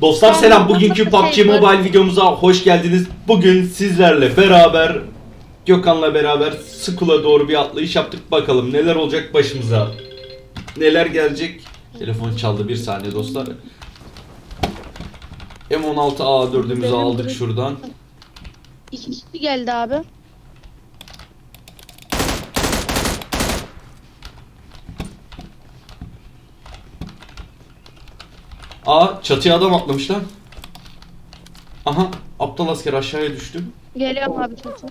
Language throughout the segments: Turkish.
Dostlar selam. Bugünkü PUBG şey? Mobile videomuza hoş geldiniz. Bugün sizlerle beraber Gökhan'la beraber Skull'a doğru bir atlayış yaptık. Bakalım neler olacak başımıza. Neler gelecek? Telefon çaldı bir saniye dostlar. M16A4'ümüzü Benim aldık şuradan. İki kişi geldi abi. Aa çatıya adam atlamış lan. Aha aptal asker aşağıya düştü. Geliyorum abi çatı.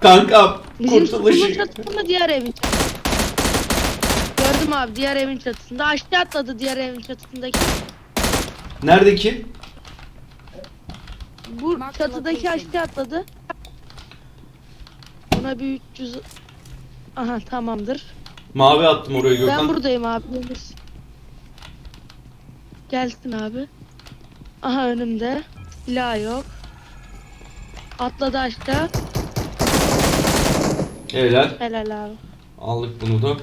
Kanka Bizim kurtuluş. sıkılma çatısı mı diğer evin çatısı? Gördüm abi diğer evin çatısında. Aşağı atladı diğer evin çatısındaki. Nerede ki? Bu çatıdaki aşağı atladı. Ona bir 300... Aha tamamdır. Mavi attım oraya Gökhan. Ben buradayım abi. Deniz. Gelsin abi. Aha önümde. Silah yok. Atladı aşağı. Helal. Helal abi. Aldık bunu da.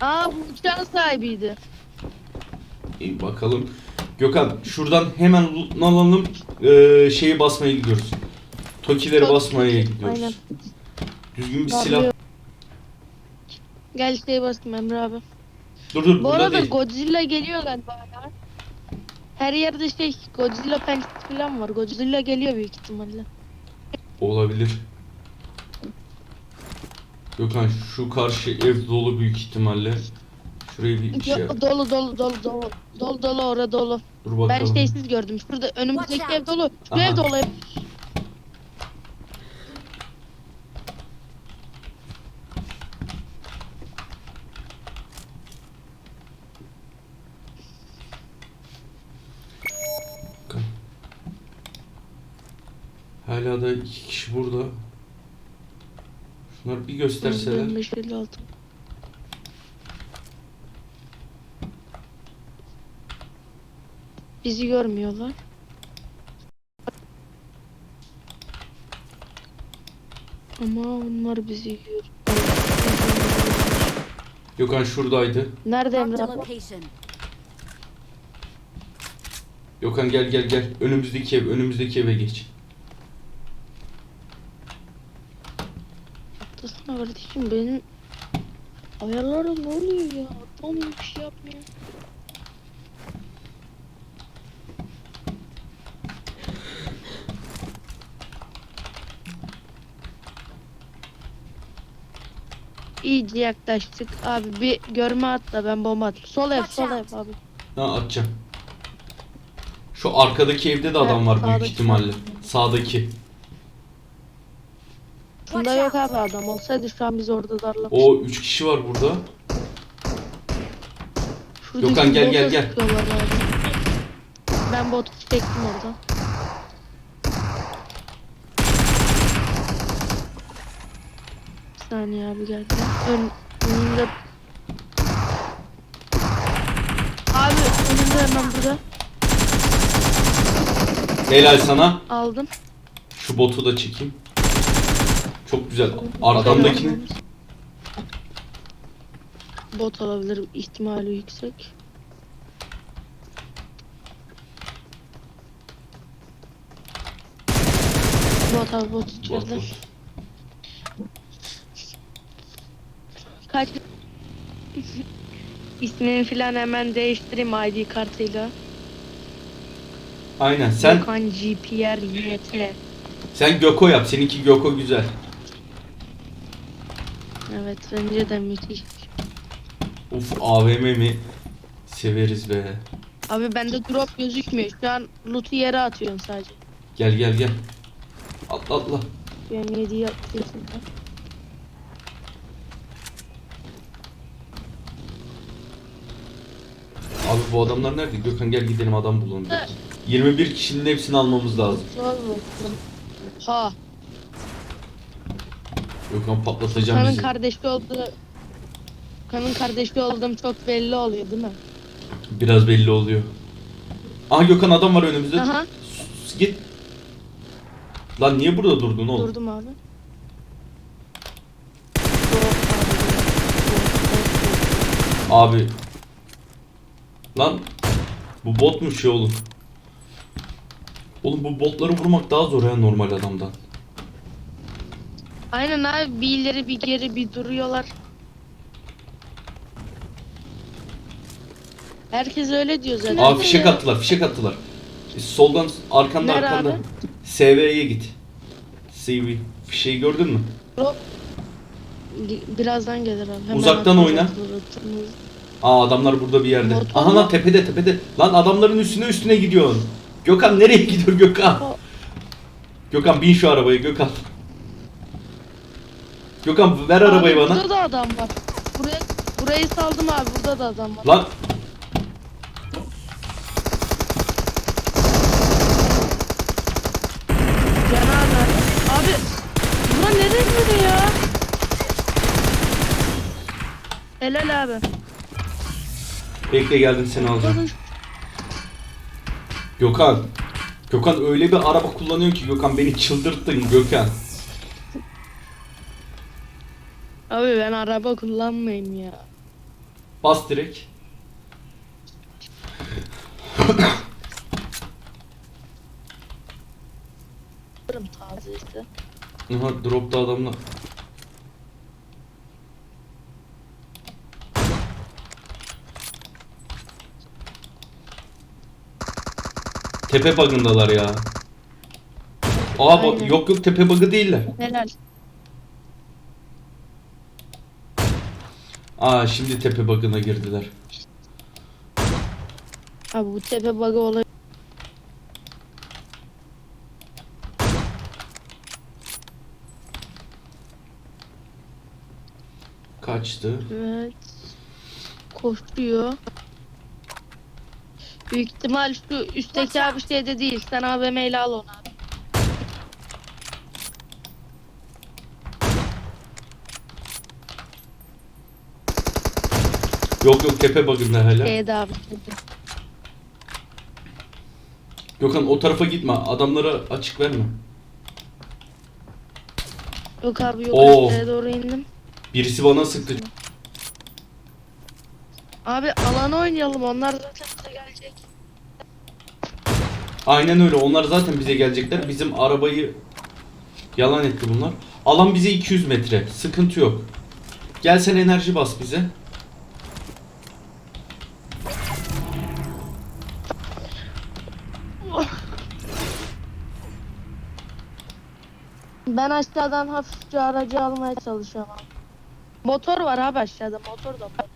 Aa bu uçağın sahibiydi. İyi bakalım. Gökhan şuradan hemen loot'unu alalım. Ee, şeyi basmaya gidiyoruz. Tokileri Çok- basmaya gidiyoruz. Aynen. Düzgün bir silah. Gel şeye basayım Emre abi. Dur dur Bu burada arada değil. Godzilla geliyor galiba ya. Her yerde şey Godzilla pençesi falan var. Godzilla geliyor büyük ihtimalle. Olabilir. Gökhan şu karşı ev dolu büyük ihtimalle. Şuraya bir şey Yo- yap. dolu dolu dolu dolu. Dolu dolu orada dolu. Dur Ben bakalım. şeysiz gördüm. Şurada önümüzdeki Watch ev dolu. Şu Aha. ev dolu. Hala da iki kişi burada. Şunları bir gösterseler. 5556. Bizi görmüyorlar. Ama onlar bizi gör. Gökhan şuradaydı. Nerede Emre abi? Gökhan gel gel gel. Önümüzdeki ev, önümüzdeki eve geç. Atlasana kardeşim benim ayarlarım ne oluyor ya? Tam bir şey yapmıyor. İyice yaklaştık. Abi bir görme at da ben bomba attım. Sol ev, sol ev abi. Ha atacağım. Şu arkadaki evde de adam var büyük sağdaki. ihtimalle. Sağdaki. Bunda yok abi adam. Olsaydı şu an biz orada darlamıştık. O 3 kişi var burada. Şuradaki Gökhan, gel, gel, gel. Ben botu çektim oradan. Bir saniye abi geldi. Ön, önünde... Abi önünde hemen burada. Helal sana. Aldım. Şu botu da çekeyim. Çok güzel. Arkamdakini Bot olabilir ihtimali yüksek. Bot abi bot tutuyorlar. bot. Kaç İsmini filan hemen değiştireyim ID kartıyla. Aynen. Sen Gökhan GPR YT. sen Göko yap. Seninki Göko güzel. Evet bence de müthiş. Uf AVM mi? Severiz be. Abi bende drop gözükmüyor. Şu an loot'u yere atıyorsun sadece. Gel gel gel. Atla atla. Ben 7'yi atıyorsun. da. Abi bu adamlar nerede? Gökhan gel gidelim adam bulalım. 21 kişinin hepsini almamız lazım. Zor Ha. Gökhan patlatacağım Kanın bizi. kardeşi olduğu Kanın kardeşi olduğum çok belli oluyor değil mi? Biraz belli oluyor. Aha Gökhan adam var önümüzde. Aha. Sus, Git. Lan niye burada durdun oğlum? Durdum abi. Abi. Lan Bu botmuş ya oğlum. Oğlum bu botları vurmak daha zor ya normal adamdan. Aynen abi bir ileri bir geri bir duruyorlar. Herkes öyle diyor zaten. Aa fişek attılar fişek attılar. E, Soldan arkanda Nerede arkanda. abi? SV'ye git. CV. Fişeği gördün mü? Birazdan gelir abi. Hemen Uzaktan atlayacak oyna. suratımız. Aa adamlar burada bir yerde. Motor Aha mu? lan tepede tepede. Lan adamların üstüne üstüne gidiyorsun. Gökhan nereye gidiyor Gökhan? Gökhan bin şu arabaya Gökhan. Gökhan ver arabayı Abi bana. Burada da adam var. Buraya, burayı saldım abi burada da adam var. Lan Canavar. Abi bura nereye gidiyor ya? Helal abi. bekle geldim seni alacağım. Gökhan. Gökhan öyle bir araba kullanıyor ki Gökhan beni çıldırttın Gökhan. Abi ben araba kullanmayayım ya. Bas direkt. Alırım tazesi. Aha dropta adamlar. Tepe bug'ındalar ya. Aa Aynen. yok yok tepe bug'ı değiller. Helal. Aa şimdi tepe bug'ına girdiler. Abi bu tepe bug'ı olabilir. Kaçtı. Evet. Koşuyor. Büyük ihtimal şu üstteki abi şeyde değil. Sen AVM ile al onu Yok yok tepe bug'ında hala. Şeyde abi. Gökhan o tarafa gitme. Adamlara açık verme. Yok abi yok Oo. aşağıya doğru indim. Birisi bana sıktı. Abi alana oynayalım onlar zaten bize gelecek. Aynen öyle. Onlar zaten bize gelecekler. Bizim arabayı yalan etti bunlar. Alan bize 200 metre. Sıkıntı yok. Gel sen enerji bas bize. Ben aşağıdan hafifçe aracı almaya çalışıyorum. Motor var abi aşağıda motor da var.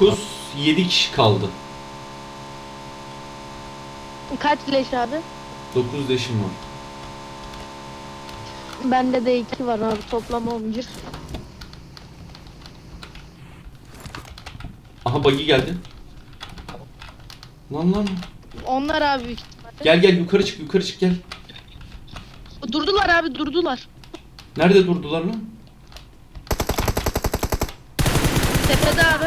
9 7 kişi kaldı. Kaç leş abi? 9 leşim var. Bende de iki var abi toplam 11. Aha buggy geldi. Lan lan. Onlar abi büyük ihtimalle. Gel gel yukarı çık yukarı çık gel. Durdular abi durdular. Nerede durdular lan? Tepede abi.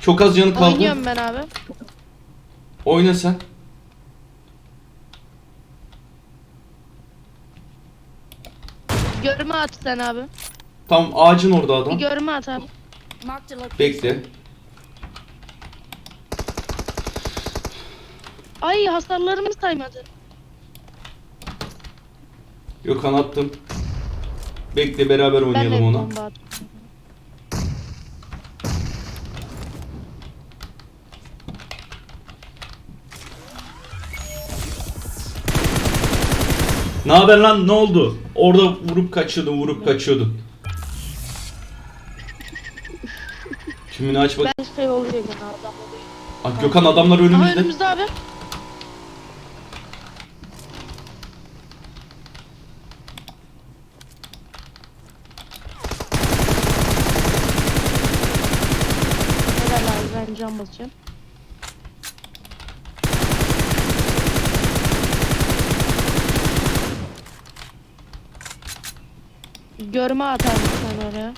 Çok az canı kaldı. Oynuyorum ben abi. Oyna sen. Görme at sen abi. Tam ağacın orada Bir adam. görme at abi. Bekle. Ay hasarlarımı saymadı. Gökhan attım. Bekle beraber oynayalım ona. attım. Ne haber lan ne oldu? Orada vurup kaçıyordun vurup kaçıyordun. Tümünü aç bak. Ben şey adam oluyor. Ah, Gökhan adamlar Aha önümüzde. önümüzde abi. Helal basacağım. Görme atar sen oraya.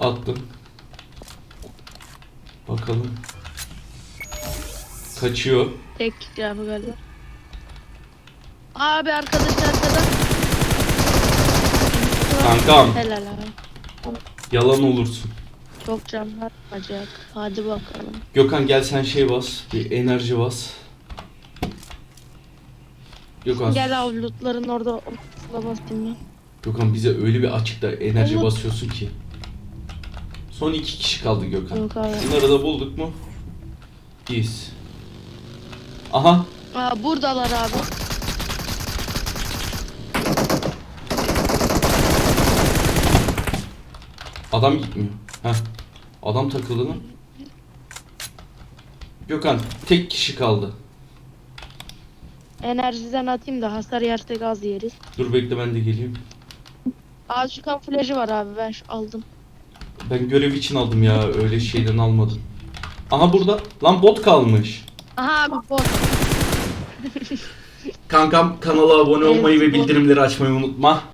Attım. Bakalım. Kaçıyor. Tek abi galiba. Abi arkadaş arkada. Kankam. Helal abi. Yalan olursun. Çok canlar acayip. Hadi bakalım. Gökhan gel sen şey bas. Bir enerji bas. Gökhan, Gel abi lootların orada ortasına basayım ben. Gökhan bize öyle bir açıkta enerji Umut. basıyorsun ki. Son iki kişi kaldı Gökhan. Yok abi. Bunları da bulduk mu? İyiyiz. Aha Aa buradalar abi. adam gitmiyor. Heh. Adam takıldı lan. Gökhan tek kişi kaldı. Enerjiden atayım da hasar yersek az yeriz. Dur bekle ben de geleyim. Aa şu kamuflajı var abi ben şu aldım. Ben görev için aldım ya öyle şeyden almadım. Aha burada. Lan bot kalmış. Aha abi bot. Kankam kanala abone olmayı ve bildirimleri açmayı unutma.